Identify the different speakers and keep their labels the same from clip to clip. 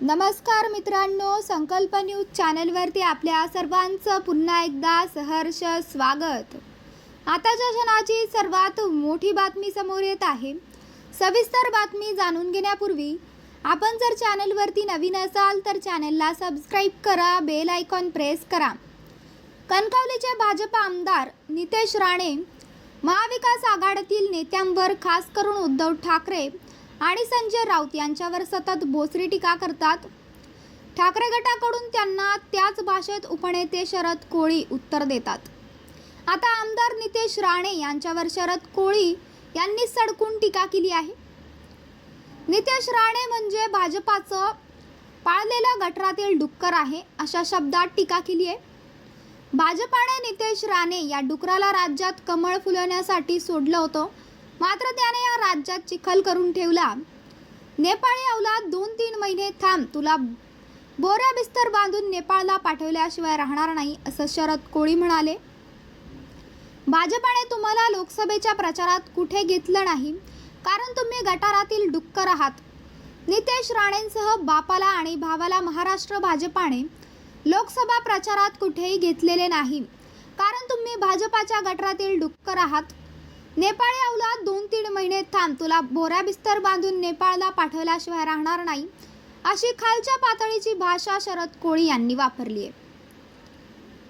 Speaker 1: नमस्कार मित्रांनो संकल्प न्यूज चॅनलवरती आपल्या सर्वांचं पुन्हा एकदा सहर्ष स्वागत. आताच्या क्षणाची सर्वात मोठी बातमी समोर येत आहे. सविस्तर बातमी जाणून घेण्यापूर्वी आपण जर चॅनलवरती नवीन असाल तर चॅनलला सबस्क्राईब करा बेल आयकॉन प्रेस करा. कणकवलीचे भाजप आमदार नितेश राणे महाविकास आघाडीतील नेत्यांवर खास करून उद्धव ठाकरे आणि संजय राऊत यांच्यावर सतत बोचरी टीका करतात. ठाकरे गटाकडून त्यांना त्याच भाषेत उपनेते शरद कोळी उत्तर देतात. आता आमदार नितेश राणे यांच्यावर शरद कोळी यांनी सडकून टीका केली आहे. नितेश राणे म्हणजे भाजपाचं पाळलेल्या गटरातील डुक्कर आहे अशा शब्दात टीका केली आहे. भाजपाने नितेश राणे या डुकराला राज्यात कमळ फुलवण्यासाठी सोडलं होतं. मात्र त्याने या राज्यात चिखल करून ठेवला. नेपाळी अवलाद दोन तीन महिने थांब तुला बोऱ्या बिस्तर बांधून नेपाळला पाठवल्याशिवाय राहणार नाही असं शरद कोळी म्हणाले. भाजपाने तुम्हाला लोकसभेच्या प्रचारात कुठे घेतलं नाही कारण तुम्ही गटारातील डुक्कर आहात. नितेश राणेंसह बापाला आणि भावाला महाराष्ट्र भाजपाने लोकसभा प्रचारात कुठेही घेतलेले नाही कारण तुम्ही भाजपाच्या गटारातील डुक्कर आहात. नेपाळी अवलाद दोन तीन महिने थांब. तुला बोऱ्या बिस्तर बांधून नेपाळला पाठवल्याशिवाय राहणार नाही. अशी खालच्या पातळीची भाषा शरद कोळी यांनी वापरली आहे.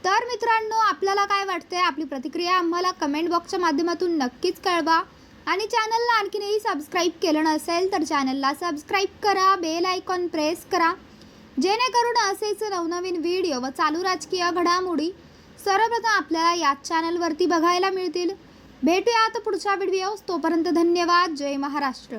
Speaker 1: तर मित्रांनो आपल्याला काय वाटतंय? आपली प्रतिक्रिया आम्हाला कमेंट बॉक्सच्या माध्यमातून नक्कीच कळवा. आणि चॅनलला आणखीनही सबस्क्राईब केलं नसेल तर चॅनलला सबस्क्राईब करा बेल आयकॉन प्रेस करा. जेणेकरून असेच नवनवीन व्हिडिओ व चालू राजकीय घडामोडी सर्वप्रथम आपल्याला याच चॅनलवरती बघायला मिळतील. भेटूयात पुढच्या व्हिडिओ तोपर्यंत धन्यवाद. जय महाराष्ट्र.